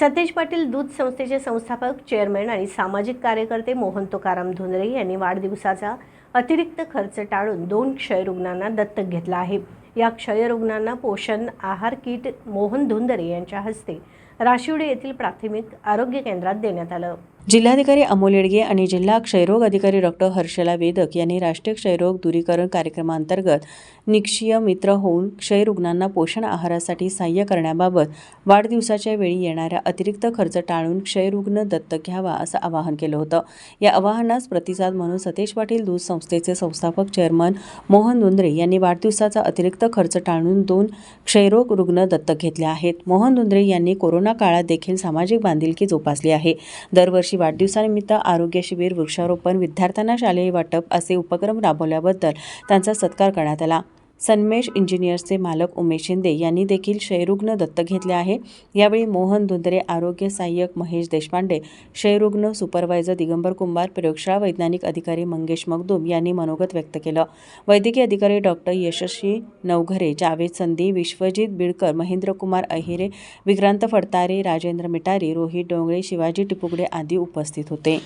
सतेज पाटील दूध संस्थेचे संस्थापक चेअरमॅन आणि सामाजिक कार्यकर्ते मोहन तुकाराम धुंदरे यांनी वाढदिवसाचा अतिरिक्त खर्च टाळून दोन क्षयरुग्णांना दत्तक घेतला आहे. या क्षयरुग्णांना पोषण आहार किट मोहन धुंदरे यांच्या हस्ते राशिवडे येथील प्राथमिक आरोग्य केंद्रात देण्यात आलं. जिल्हाधिकारी अमोल येडगे आणि जिल्हा क्षयरोग अधिकारी डॉक्टर हर्षला वेदक यांनी राष्ट्रीय क्षयरोग दूरीकरण कार्यक्रमांतर्गत निक्षीय मित्र होऊन क्षयरुग्णांना पोषण आहारासाठी सहाय्य करण्याबाबत वाढदिवसाच्या वेळी येणाऱ्या अतिरिक्त खर्च टाळून क्षयरुग्ण दत्तक घ्यावा असं आवाहन केलं होतं. या आवाहनास प्रतिसाद म्हणून सतेज पाटील दूध संस्थेचे संस्थापक चेअरमन मोहन धुंद्रे यांनी वाढदिवसाचा अतिरिक्त खर्च टाळून दोन क्षयरोग रुग्ण दत्तक घेतले आहेत. मोहन धुंद्रे यांनी कोरोना काळात देखील सामाजिक बांधिलकी जोपासली आहे. दरवर्षी वाढदिवसानिमित्त आरोग्य शिबिर वृक्षारोपण विद्यार्थ्यांना शालेय वाटप असे उपक्रम राबवल्याबद्दल त्यांचा सत्कार करण्यात आला. सन्मेश इंजिनियर्सचे मालक उमेश शिंदे यांनी देखील क्षयरुग्ण दत्तक घेतले आहे. यावेळी मोहन धुंदरे आरोग्य सहाय्यक महेश देशपांडे क्षयरुग्ण सुपरवायझर दिगंबर कुंभार प्रयोगशाळा वैज्ञानिक अधिकारी मंगेश मगदूम यांनी मनोगत व्यक्त केलं. वैद्यकीय अधिकारी डॉक्टर यशस्वी नवघरे जावेद संधी विश्वजित बिडकर महेंद्रकुमार अहिरे विक्रांत फडतारे राजेंद्र मिटारी रोहित डोंगळे शिवाजी टिपुगडे आदी उपस्थित होते.